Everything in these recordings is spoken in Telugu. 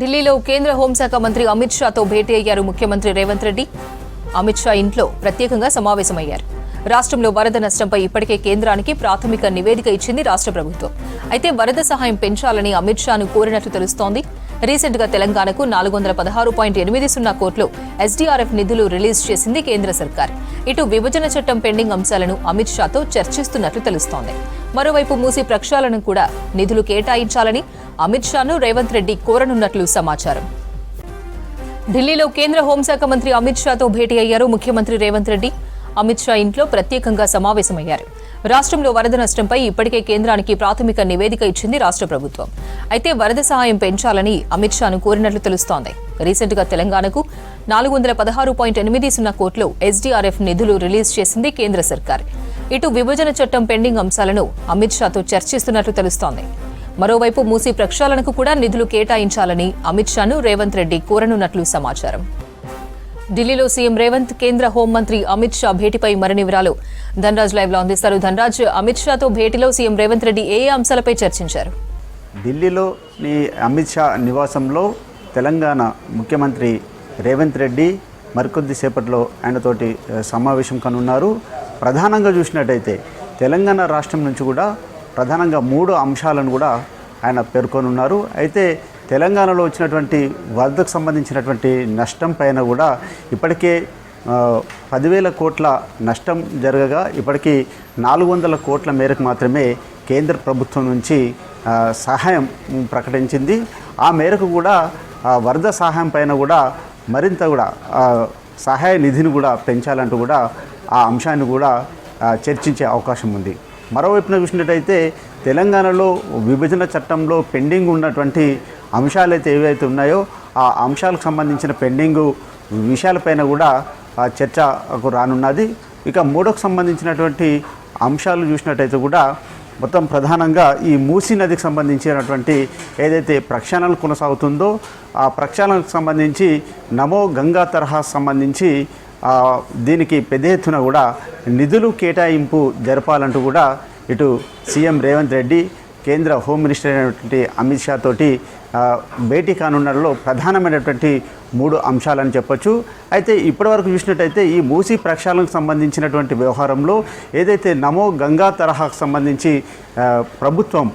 ఢిల్లీలో కేంద్ర హోంశాఖ మంత్రి అమిత్ షాతో భేటీ అయ్యారు ముఖ్యమంత్రి రేవంత్ రెడ్డి. అమిత్ షా ఇంట్లో ప్రత్యేకంగా సమావేశమయ్యారు. రాష్ట్రంలో వరద నష్టంపై ఇప్పటికే కేంద్రానికి ప్రాథమిక నివేదిక ఇచ్చింది రాష్ట్ర ప్రభుత్వం. అయితే వరద సహాయం పెంచాలని అమిత్ షాను కోరినట్లు తెలుస్తోంది. రీసెంట్గా తెలంగాణకు నాలుగు వందల పదహారు పాయింట్ ఎనిమిది సున్నా కోట్లు ఎస్డీఆర్ఎఫ్ నిధులు రిలీజ్ చేసింది కేంద్ర సర్కార్. ఇటు విభజన చట్టం పెండింగ్ అంశాలను అమిత్ షాతో చర్చిస్తున్నట్లు తెలుస్తోంది. మరోవైపు మూసి ప్రక్షాళనకు కూడా నిధులు కేటాయించాలని అమిత్ షాను రేవంత్ రెడ్డి కోరనున్నట్లు సమాచారం. ఢిల్లీలో కేంద్ర హోంశాఖ మంత్రి అమిత్ షాతో భేటీ అయ్యారు ముఖ్యమంత్రి రేవంత్ రెడ్డి. అమిత్ షా ఇంట్లో ప్రత్యేకంగా సమావేశమయ్యారు. రాష్ట్రంలో వరద నష్టంపై ఇప్పటికే కేంద్రానికి ప్రాథమిక నివేదిక ఇచ్చింది రాష్ట్ర ప్రభుత్వం. అయితే వరద సహాయం పెంచాలని అమిత్ షాను కోరినట్లు తెలుస్తోంది. రీసెంట్గా తెలంగాణకు నాలుగు వందల పదహారు పాయింట్ ఎనిమిది సున్నా కోట్లు ఎస్డీఆర్ఎఫ్ నిధులు రిలీజ్ చేసింది కేంద్ర సర్కార్. ఇటు విభజన చట్టం పెండింగ్ అంశాలను అమిత్ షాతో చర్చిస్తున్నట్లు తెలుస్తోంది. మరోవైపు మూసీ ప్రక్షాళనకు కూడా నిధులు కేటాయించాలని అమిత్ షాను రేవంత్ రెడ్డి కోరనున్నట్లు సమాచారం. ఢిల్లీలో సీఎం రేవంత్ కేంద్ర హోంమంత్రి అమిత్ షా భేటీపై మరిన్ని వివరాలు. ధనరాజ్ లైవ్లో అందిస్తారు ధనరాజ్. అమిత్ షాతో భేటీలో సీఎం రేవంత్ రెడ్డి ఏ అంశాలపై చర్చించారు? ఢిల్లీలో అమిత్ షా నివాసంలో తెలంగాణ ముఖ్యమంత్రి రేవంత్ రెడ్డి మరికొద్ది సేపట్లో ఆయనతోటి సమావేశం కనున్నారు. ప్రధానంగా చూసినట్టయితే తెలంగాణ రాష్ట్రం నుంచి కూడా ప్రధానంగా మూడు అంశాలను కూడా ఆయన పేర్కొనున్నారు. అయితే తెలంగాణలో వచ్చినటువంటి వరదకు సంబంధించినటువంటి నష్టం పైన కూడా ఇప్పటికే పదివేల కోట్ల నష్టం జరగగా ఇప్పటికీ నాలుగు వందల కోట్ల మేరకు మాత్రమే కేంద్ర ప్రభుత్వం నుంచి సహాయం ప్రకటించింది. ఆ మేరకు కూడా వరద సహాయం పైన కూడా మరింత కూడా సహాయ నిధిని కూడా పెంచాలంటూ కూడా ఆ అంశాన్ని కూడా చర్చించే అవకాశం ఉంది. మరోవైపున చూసినట్టయితే తెలంగాణలో విభజన చట్టంలో పెండింగ్ ఉన్నటువంటి అంశాలైతే ఏవైతే ఉన్నాయో ఆ అంశాలకు సంబంధించిన పెండింగ్ విషయాలపైన కూడా చర్చకు రానున్నది. ఇక మూడోకు సంబంధించినటువంటి అంశాలు చూసినట్టయితే కూడా మొత్తం ప్రధానంగా ఈ మూసీ నదికి సంబంధించినటువంటి ఏదైతే ప్రక్షాళనలు కొనసాగుతుందో ఆ ప్రక్షాళనకు సంబంధించి నమో గంగా తరహా సంబంధించి దీనికి పెద్ద ఎత్తున కూడా నిధులు కేటాయింపు జరపాలంటూ కూడా ఇటు సీఎం రేవంత్ రెడ్డి కేంద్ర హోమ్ మినిస్టర్ అయినటువంటి అమిత్ షా తోటి భేటీ కానున్నలో ప్రధానమైనటువంటి మూడు అంశాలని చెప్పొచ్చు. అయితే ఇప్పటివరకు చూసినట్టయితే ఈ మూసీ ప్రక్షాళనకు సంబంధించినటువంటి వ్యవహారంలో ఏదైతే నమో గంగా తరహాకు సంబంధించి ప్రభుత్వం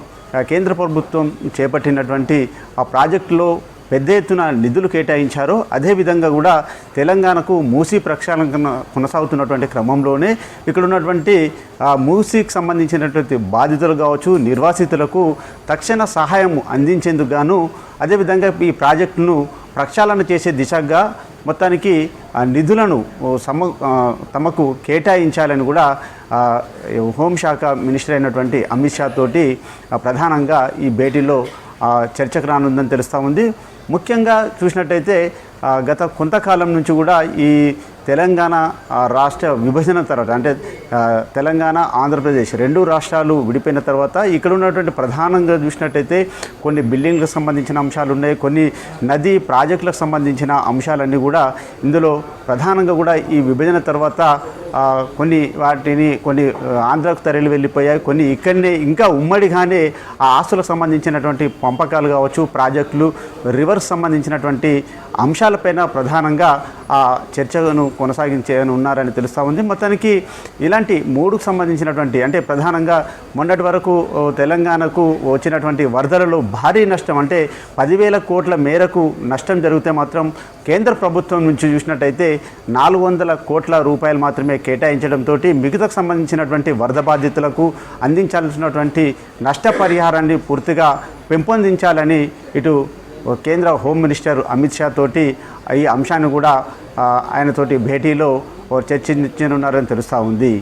కేంద్ర ప్రభుత్వం చేపట్టినటువంటి ఆ ప్రాజెక్టులో పెద్ద ఎత్తున నిధులు కేటాయించారో అదేవిధంగా కూడా తెలంగాణకు మూసీ ప్రక్షాళన కొనసాగుతున్నటువంటి క్రమంలోనే ఇక్కడ ఉన్నటువంటి ఆ, మూసీకి సంబంధించినటువంటి బాధితులు కావచ్చు నిర్వాసితులకు తక్షణ సహాయం అందించేందుకు గాను అదేవిధంగా ఈ ప్రాజెక్టును ప్రక్షాళన చేసే దిశగా మొత్తానికి ఆ నిధులను సమ తమకు కేటాయించాలని కూడా హోంశాఖ మినిస్టర్ అయినటువంటి అమిత్ షా తోటి ప్రధానంగా ఈ భేటీలో చర్చకు రానుందని తెలుస్తూ ఉంది. ముఖ్యంగా చూసినట్టయితే గత కొంతకాలం నుంచి కూడా ఈ తెలంగాణ రాష్ట్ర విభజన తర్వాత అంటే తెలంగాణ ఆంధ్రప్రదేశ్ రెండు రాష్ట్రాలు విడిపోయిన తర్వాత ఇక్కడ ఉన్నటువంటి ప్రధానంగా చూసినట్టయితే కొన్ని బిల్డింగ్లకు సంబంధించిన అంశాలు ఉన్నాయి. కొన్ని నదీ ప్రాజెక్టులకు సంబంధించిన అంశాలన్నీ కూడా ఇందులో ప్రధానంగా కూడా ఈ విభజన తర్వాత కొన్ని వాటిని కొన్ని ఆంధ్రకు తరలి వెళ్ళిపోయాయి. కొన్ని ఇక్కడనే ఇంకా ఉమ్మడిగానే ఆ ఆస్తులకు సంబంధించినటువంటి పంపకాలు కావచ్చు ప్రాజెక్టులు రివర్స్ సంబంధించినటువంటి అంశాలపైన ప్రధానంగా ఆ చర్చను కొనసాగించేయని ఉన్నారని తెలుస్తూ ఉంది. మొత్తానికి ఇలాంటి మూడుకు సంబంధించినటువంటి అంటే ప్రధానంగా మొన్నటి వరకు తెలంగాణకు వచ్చినటువంటి వరదలలో భారీ నష్టం అంటే పదివేల కోట్ల మేరకు నష్టం జరిగితే మాత్రం కేంద్ర ప్రభుత్వం నుంచి చూసినట్టయితే నాలుగు వందల కోట్ల రూపాయలు మాత్రమే కేటాయించడంతో మిగతాకు సంబంధించినటువంటి వరద బాధితులకు అందించాల్సినటువంటి నష్టపరిహారాన్ని పూర్తిగా పెంపొందించాలని ఇటు కేంద్ర హోమ్ మినిస్టర్ అమిత్ షా తోటి ఈ అంశాన్ని కూడా ఆయనతోటి భేటీలో ఓ చర్చించనున్నారని తెలుస్తూ ఉంది.